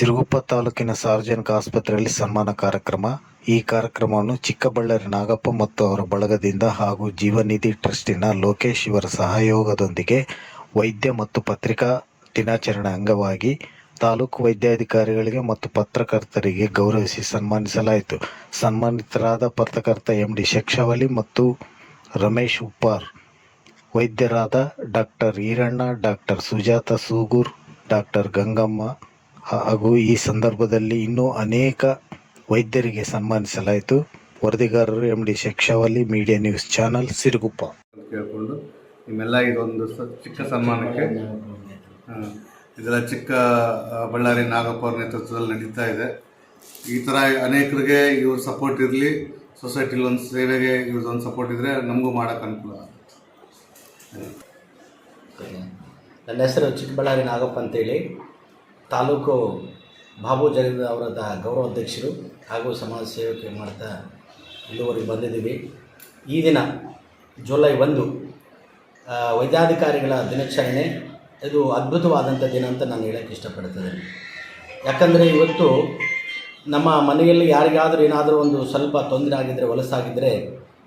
ಸಿರುಗುಪ್ಪ ತಾಲೂಕಿನ ಸಾರ್ವಜನಿಕ ಆಸ್ಪತ್ರೆಯಲ್ಲಿ ಸನ್ಮಾನ ಕಾರ್ಯಕ್ರಮ. ಈ ಕಾರ್ಯಕ್ರಮವನ್ನು ಚಿಕ್ಕಬಳ್ಳಾರಿ ನಾಗಪ್ಪ ಮತ್ತು ಅವರ ಬಳಗದಿಂದ ಹಾಗೂ ಜೀವನಿಧಿ ಟ್ರಸ್ಟಿನ ಲೋಕೇಶ್ ಇವರ ಸಹಯೋಗದೊಂದಿಗೆ ವೈದ್ಯ ಮತ್ತು ಪತ್ರಿಕಾ ದಿನಾಚರಣೆ ಅಂಗವಾಗಿ ತಾಲೂಕು ವೈದ್ಯಾಧಿಕಾರಿಗಳಿಗೆ ಮತ್ತು ಪತ್ರಕರ್ತರಿಗೆ ಗೌರವಿಸಿ ಸನ್ಮಾನಿಸಲಾಯಿತು. ಸನ್ಮಾನಿತರಾದ ಪತ್ರಕರ್ತ ಎಂ ಡಿ ಶಕ್ಷವಲಿ ಮತ್ತು Ramesh Uppar, ವೈದ್ಯರಾದ doctor Iranna, doctor Sujata Sugur, doctor Gangamma ಹಾಗೂ ಈ ಸಂದರ್ಭದಲ್ಲಿ ಇನ್ನೂ ಅನೇಕ ವೈದ್ಯರಿಗೆ ಸನ್ಮಾನಿಸಲಾಯಿತು. ವರದಿಗಾರರು M D Sheikshavali media news channel Siruguppa. ಅಂತ ಕೇಳಿಕೊಂಡು ನಿಮ್ಮೆಲ್ಲ ಇದೊಂದು ಸ ಚಿಕ್ಕ ಸನ್ಮಾನಕ್ಕೆ ಇದೆಲ್ಲ ಚಿಕ್ಕ ಬಳ್ಳಾರಿ ನಾಗಪ್ಪ ಅವ್ರ ನೇತೃತ್ವದಲ್ಲಿ ನಡೀತಾ ಇದೆ. ಈ ಥರ ಅನೇಕರಿಗೆ ಇವ್ರ ಸಪೋರ್ಟ್ ಇರಲಿ. ಸೊಸೈಟಿಲಿ ಒಂದು ಸೇವೆಗೆ ಇವ್ರದ್ದೊಂದು ಸಪೋರ್ಟ್ ಇದ್ದರೆ ನಮಗೂ ಮಾಡೋಕ್ಕೆ ಅನುಕೂಲ ನನ್ನ ಹೆಸರು ಚಿಕ್ಕಬಳ್ಳಾರಿ ನಾಗಪ್ಪ ಅಂತೇಳಿ. ತಾಲೂಕು ಬಾಬು ಜಗದ ಅವರದ ಗೌರವ ಅಧ್ಯಕ್ಷರು ಹಾಗೂ ಸಮಾಜ ಸೇವಕರು ಮಾಡ್ತಾ ಇಲ್ಲಿವರೆಗೆ ಬಂದಿದ್ದೀವಿ. ಈ ದಿನ ಜುಲೈ ಒಂದು ವೈದ್ಯಾಧಿಕಾರಿಗಳ ದಿನಾಚರಣೆ. ಇದು ಅದ್ಭುತವಾದಂಥ ದಿನ ಅಂತ ನಾನು ಹೇಳೋಕ್ಕೆ ಇಷ್ಟಪಡ್ತೇನೆ. ಯಾಕಂದರೆ ಇವತ್ತು ನಮ್ಮ ಮನೆಯಲ್ಲಿ ಯಾರಿಗಾದರೂ ಏನಾದರೂ ಒಂದು ಸ್ವಲ್ಪ ತೊಂದರೆ ಆಗಿದ್ದರೆ ವಲಸಾಗಿದ್ದರೆ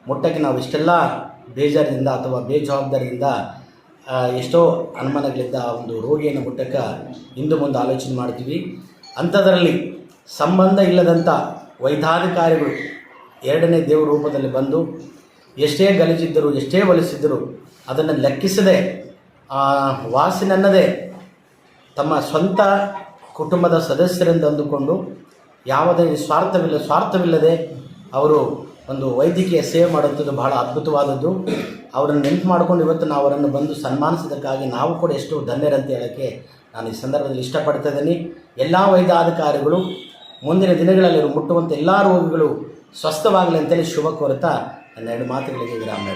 ಮೊಟ್ಟಕ್ಕೆ ನಾವು ಇಷ್ಟೆಲ್ಲ ಬೇಜಾರಿನಿಂದ ಅಥವಾ ಬೇಜವಾಬ್ದಾರಿಯಿಂದ ಎಷ್ಟೋ ಅನುಮಾನಗಳಿದ್ದ ಆ ಒಂದು ರೋಗಿಯನ್ನು ಮುಟ್ಟಕ್ಕೆ ಇಂದು ಮುಂದೆ ಆಲೋಚನೆ ಮಾಡ್ತೀವಿ. ಅಂಥದ್ರಲ್ಲಿ ಸಂಬಂಧ ಇಲ್ಲದಂಥ ವೈದ್ಯಾಧಿಕಾರಿಗಳು ಎರಡನೇ ದೇವ್ರ ರೂಪದಲ್ಲಿ ಬಂದು ಎಷ್ಟೇ ಗಲಿಜಿದ್ದರು, ಎಷ್ಟೇ ಒಲಿಸಿದ್ದರು ಅದನ್ನು ಲೆಕ್ಕಿಸದೆ ವಾಸಿನನ್ನದೇ ತಮ್ಮ ಸ್ವಂತ ಕುಟುಂಬದ ಸದಸ್ಯರಿಂದ ಅಂದುಕೊಂಡು ಯಾವುದೇ ಸ್ವಾರ್ಥವಿಲ್ಲ ಸ್ವಾರ್ಥವಿಲ್ಲದೆ ಅವರು ಒಂದು ವೈದ್ಯಕೀಯ ಸೇವೆ ಮಾಡುವಂಥದ್ದು ಬಹಳ ಅದ್ಭುತವಾದದ್ದು. ಅವರನ್ನು ನೆನಪು ಮಾಡಿಕೊಂಡು ಇವತ್ತು ನಾವು ಅವರನ್ನು ಬಂದು ಸನ್ಮಾನಿಸೋದಕ್ಕಾಗಿ ನಾವು ಕೂಡ ಎಷ್ಟು ಧನ್ಯರಂತ ಹೇಳೋಕ್ಕೆ ನಾನು ಈ ಸಂದರ್ಭದಲ್ಲಿ ಇಷ್ಟಪಡ್ತಾ ಇದ್ದೀನಿ. ಎಲ್ಲ ವೈದ್ಯಾಧಿಕಾರಿಗಳು, ಮುಂದಿನ ದಿನಗಳಲ್ಲಿ ಮುಟ್ಟುವಂಥ ಎಲ್ಲ ರೋಗಿಗಳು ಸ್ವಸ್ಥವಾಗಲಿ ಅಂತೇಳಿ ಶುಭ ಕೋರುತ್ತಾ ನನ್ನ ಎರಡು ಮಾತುಗಳಿಗೆ ವಿರಾಮ